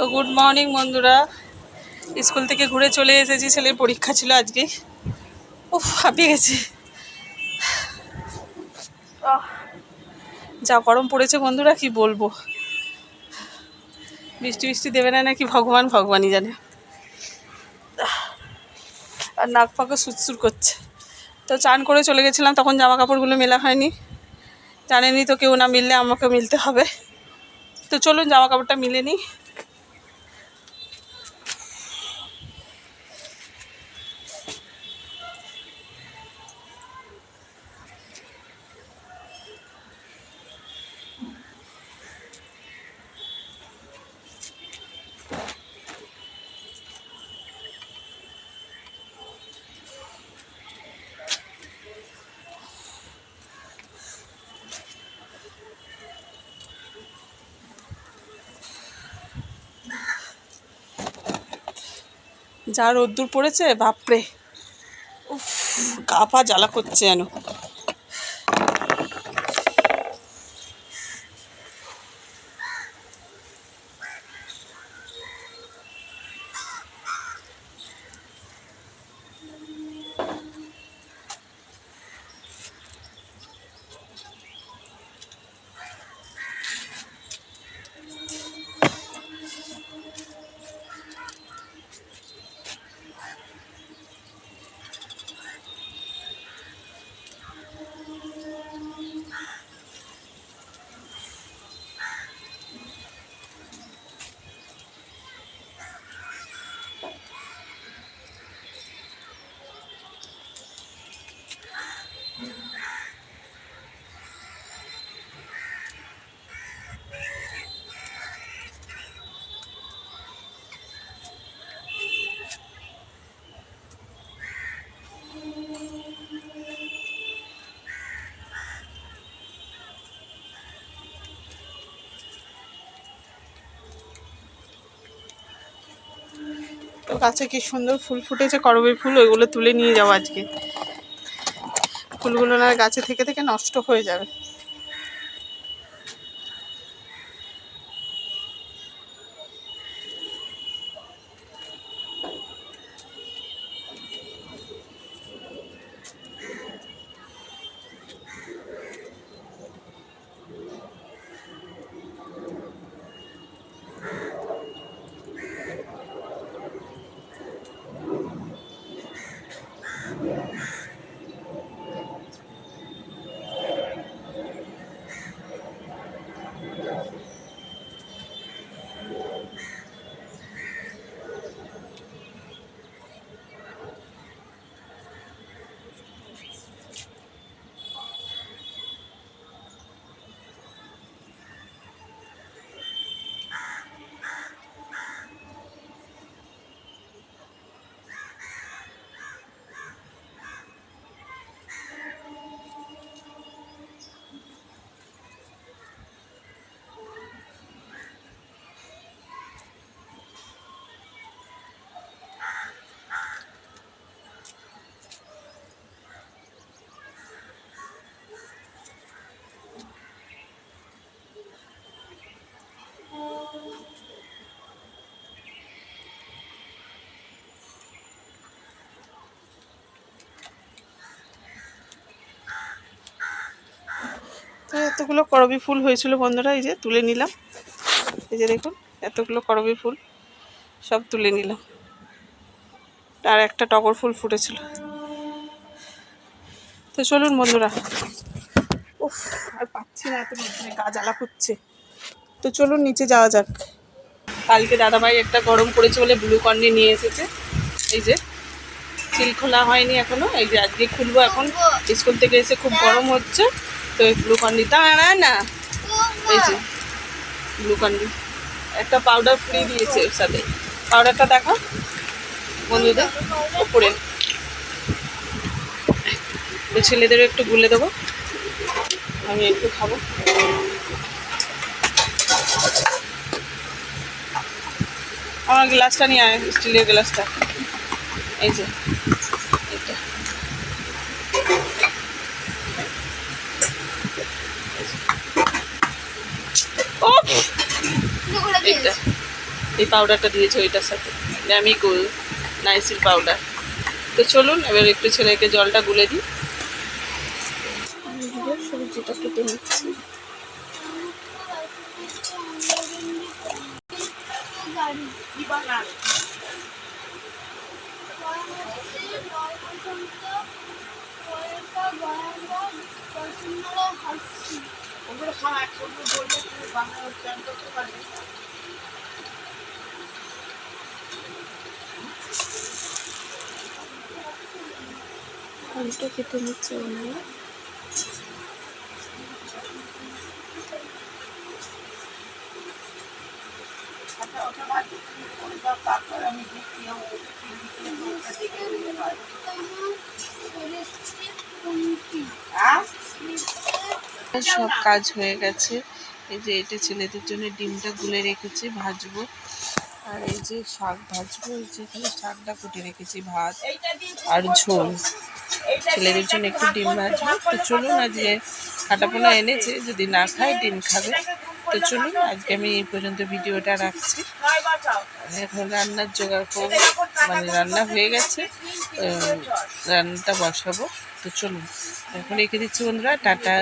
তো good morning বন্ধুরা। School থেকে ঘুরে চলে এসেছি, ছেলের পরীক্ষা ছিল আজকে। উফ, হাঁপিয়ে গেছি। যা গরম পড়েছে বন্ধুরা, কি বলব? বৃষ্টি বৃষ্টি দেবে না নাকি ভগবান, ভগবানই জানে। আর নাক ফাঁকে সুরসুর করছে। তো চান করে চলে গেছিলাম, তখন জামা কাপড়গুলো মেলা হয়নি। জানেনি তো কেউ না মিললে আমাকে মিলতে হবে। তো চলুন জামা কাপড়টা মিলে নিই। যা রোদ্দুর পড়েছে বাপরে। উফ গা পা জ্বালা করছে যেন। তো গাছে কি সুন্দর ফুল ফুটেছে, করবের ফুল, ওইগুলো তুলে নিয়ে যাব আজকে। ফুলগুলো না গাছে থেকে থেকে নষ্ট হয়ে যাবে। এতগুলো করবী ফুল হয়েছিল বন্ধুরা, এই যে তুলে নিলাম। এই যে দেখুন, এতগুলো করবী ফুল, সব তুলে নিলাম। আর একটা টগর ফুল ফুটেছিল। তো চলুন বন্ধুরা। উফ, আর পাচ্ছি না এত রোদ্দুরে গা জ্বালা করছে। তো চলুন নিচে যাওয়া যাক। কালকে দাদাভাই একটা গরম করেছে বলে ব্লু কর্নে নিয়ে এসেছে। এই যে, সিল খোলা হয়নি এখনও। এই যে আজকে খুলবো এখন। স্কুল থেকে এসে খুব গরম হচ্ছে। তো এই গ্লুকন ডি দাঁড়া না। এই যে গ্লুকন ডি একটা পাউডার ফ্রি দিয়েছে ওর সাথে। পাউডারটা দেখো বন্ধুদের ওপরে। ছেলেদেরও একটু গুলে দেবো। আমি একটু খাব। আমার গ্লাসটা নিয়ে আয় স্টিলের গ্লাসটা। এই যে এটা এই পাউডারটা দিয়েছে ওইটার সাথে। ন্যামিকুল নাইসিল পাউডার তো চলুন, এবার একটু ছেলেকে জলটা গুলে দিই। সবজিটা কেটে নিচ্ছি। আলুটা কেটে নিচ্ছে বন্ধুরা সব কাজ হয়ে গেছে। এই যে এটা ছেলেদের জন্য ডিমটা গুলে রেখেছি, ভাজবো। আর এই যে শাক ভাজবো, এই এখানে শাকটা কুটে রেখেছি, ভাত আর ঝোল। ছেলেদের জন্য একটু ডিম ভাজবো। তো চলুন আজকে কাটাপোনা এনেছে, যদি না খায় ডিম খাবে। তো চলুন আজকে আমি এই পর্যন্ত ভিডিওটা রাখছি। এখন রান্নার জোগাড় করব। মানে রান্না হয়ে গেছে রান্নাটা বসাবো। তো চলুন, এখন রেখে দিচ্ছি বন্ধুরা, টাটা।